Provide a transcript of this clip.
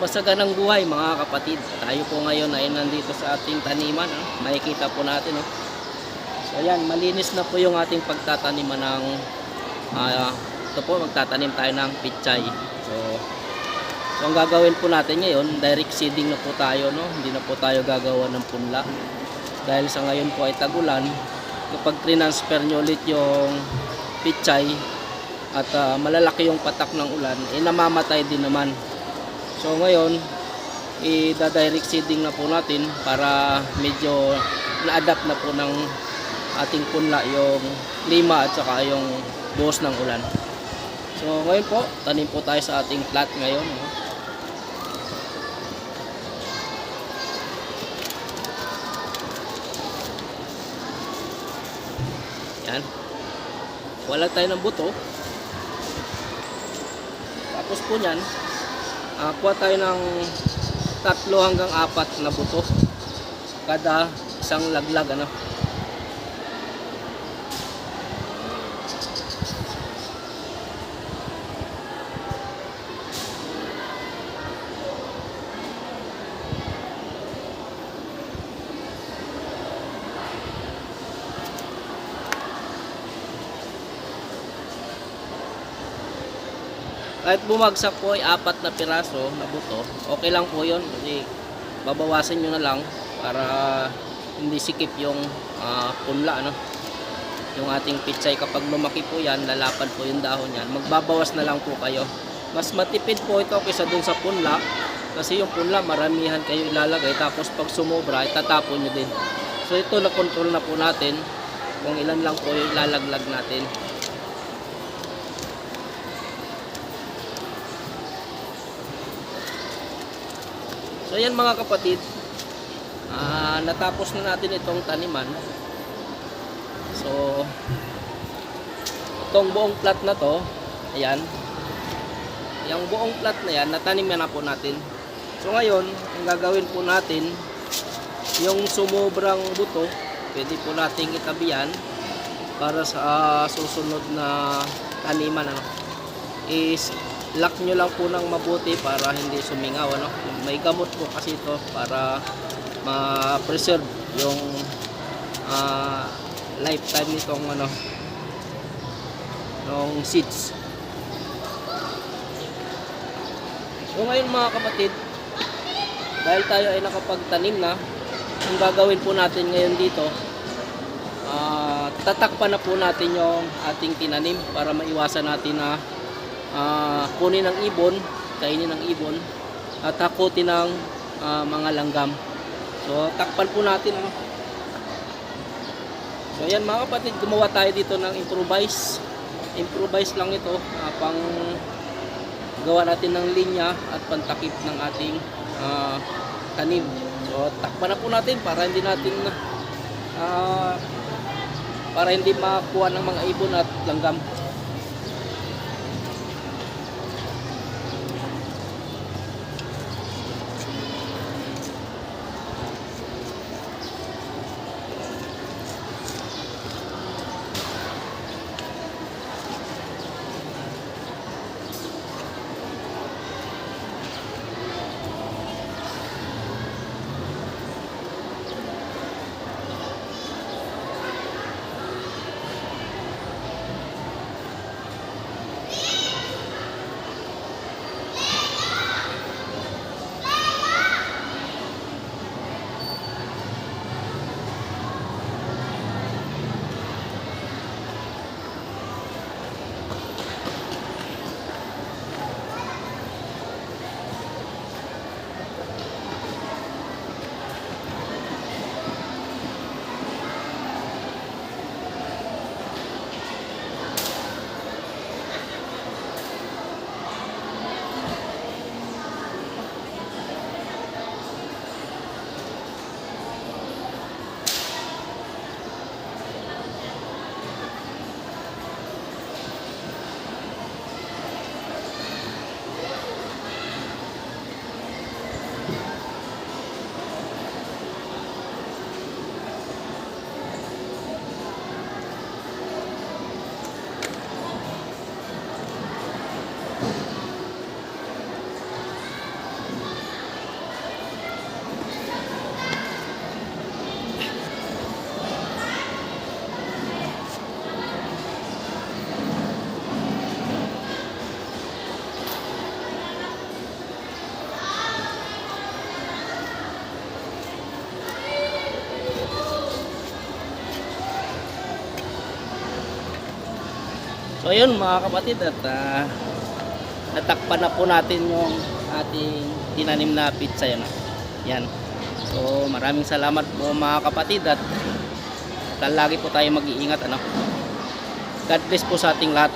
masaganang buhay mga kapatid. Tayo po ngayon ay nandito sa ating taniman. ah. Makikita po natin. Oh. So ayan, malinis na po yung ating pagtataniman ng ah, ito po, magtatanim tayo ng pichay. So, so ang gagawin po natin ngayon, direct seeding na po tayo. No? Hindi na po tayo gagawa ng punla. Dahil sa ngayon po ay tagulan, kapag transfer nyo ulit yung pichay at ah, malalaki yung patak ng ulan, eh namamatay din naman. So ngayon, i-direct seeding na po natin para medyo na-adapt na po ng ating punla yung lima at saka yung buhos ng ulan. So ngayon po, tanim po tayo sa ating plat ngayon. Yan. Wala tayo ng buto. Tapos po niyan, ah, kuha tayo ng tatlo hanggang apat na buto. Kada isang laglag ano kahit bumagsak po ay apat na piraso na buto, okay lang po yun. Kasi babawasan nyo na lang para hindi sikip yung ah, punla. Ano? Yung ating pitsay kapag lumaki po yan, lalapad po yung dahon yan. Magbabawas na lang po kayo. Mas matipid po ito kaysa dun sa punla. Kasi yung punla, maramihan kayo ilalagay. Tapos pag sumobra, itatapon nyo din. So ito na control na po natin kung ilan lang po yung ilalaglag natin. So yan mga kapatid, ah, natapos na natin itong taniman. So itong buong plat na to, ayan. Yung buong plat na yan, natanim na po natin. So ngayon, ang gagawin po natin, yung sumubrang buto, pwede po nating itabihan para sa ah, susunod na taniman ano is lock nyo lang po ng mabuti para hindi sumingaw ano? May gamot po kasi ito para ma-preserve yung ah, lifetime nitong ano ng seeds. So ngayon mga kapatid dahil tayo ay nakapagtanim na ang gagawin po natin ngayon dito ah, tatakpan na po natin yung ating tinanim para maiwasan natin na ah, kunin ng ibon, kainin ng ibon at hakutin ng ah, mga langgam. So takpan po natin ano. So ayan mga kapatid, gumawa tayo dito ng improvise. Improvise lang ito ah, pang gawa natin ng linya at pantakip ng ating ah, tanim. So takpan na po natin para hindi natin ah, para hindi makuha ng mga ibon at langgam. So ayun mga kapatid at ah, natakpan na po natin yung ating tinanim na pizza yan. Yan. So maraming salamat po mga kapatid at at lagi po tayo mag-iingat ano. God bless po sa ating lahat.